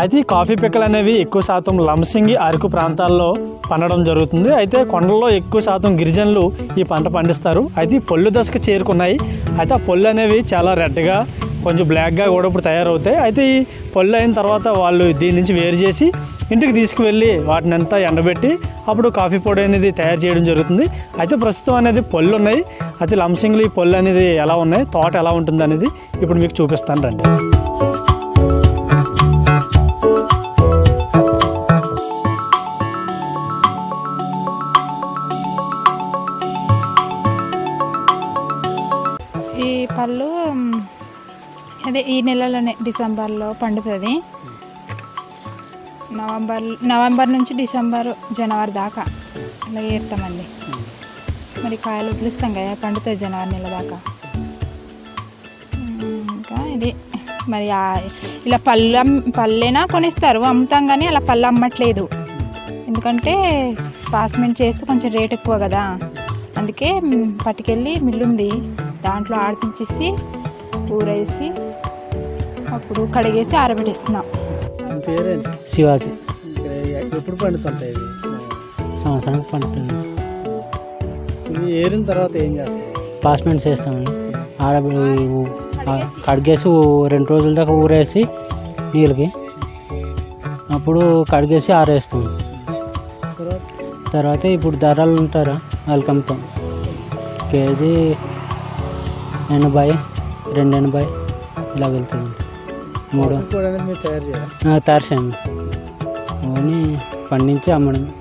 అయితే ఈ కాఫీ పిక్కలు అనేవి ఎక్కువ శాతం లంసింగి అరకు ప్రాంతాల్లో పండడం జరుగుతుంది. అయితే కొండల్లో ఎక్కువ శాతం గిరిజనులు ఈ పంట పండిస్తారు. అయితే ఈ దశకు చేరుకున్నాయి. అయితే ఆ పొల్లు అనేవి చాలా రెడ్గా కొంచెం బ్లాక్గా కూడా ఇప్పుడు తయారవుతాయి. అయితే ఈ పళ్ళు అయిన తర్వాత వాళ్ళు దీని నుంచి వేరు చేసి ఇంటికి తీసుకువెళ్ళి వాటిని అంతా ఎండబెట్టి అప్పుడు కాఫీ పొడి అనేది తయారు చేయడం జరుగుతుంది. అయితే ప్రస్తుతం అనేది పళ్ళు ఉన్నాయి. అయితే లంసింగ్లు ఈ పళ్ళు అనేది ఎలా ఉన్నాయి? తోట ఎలా ఉంటుంది అనేది ఇప్పుడు మీకు చూపిస్తాను రండి. ఈ పళ్ళు అదే ఈ నెలలోనే డిసెంబర్లో పండుతుంది. నవంబర్ నవంబర్ నుంచి డిసెంబర్ జనవరి దాకా అలా ఏరుతామండి మరి కాయలు వదిలిస్తాం కదా పండుతుంది జనవరి నెల దాకా. ఇంకా ఇది మరి ఇలా పళ్ళు పళ్ళేనా పళ్ళైనా కొనిస్తారు. అమ్ముతాం కానీ అలా పళ్ళు అమ్మట్లేదు. ఎందుకంటే పాస్మెంట్ చేస్తే కొంచెం రేట్ ఎక్కువ కదా. అందుకే పట్టుకెళ్ళి మిల్లు ఉంది దాంట్లో ఆడిపించేసి ఊరేసి అప్పుడు కడిగేసి ఆరబెట్టిస్తున్నాం. పేరేంటి? శివాజీ. ఎప్పుడు పండుతుంటాయి ఇవి? సంవత్సరానికి పండుతుంది ఇవి ఏరిన తర్వాత ఏం చేస్తారు పాస్మెంట్స్ వేస్తామండి. ఆరబె కడిగేసి. రెండు రోజుల దాకా ఊరేసి నీళ్ళకి అప్పుడు కడిగేసి ఆరేస్తాం. తర్వాత? తర్వాత ఇప్పుడు ధరలు ఉంటారా? వాళ్ళకి అమ్ముతాం కేజీ ఎనభై రెండు ఎనభై ఇలా వెళ్తుంది. మూడు. తయారు చేయండి. అవన్నీ పండించి అమ్మడం.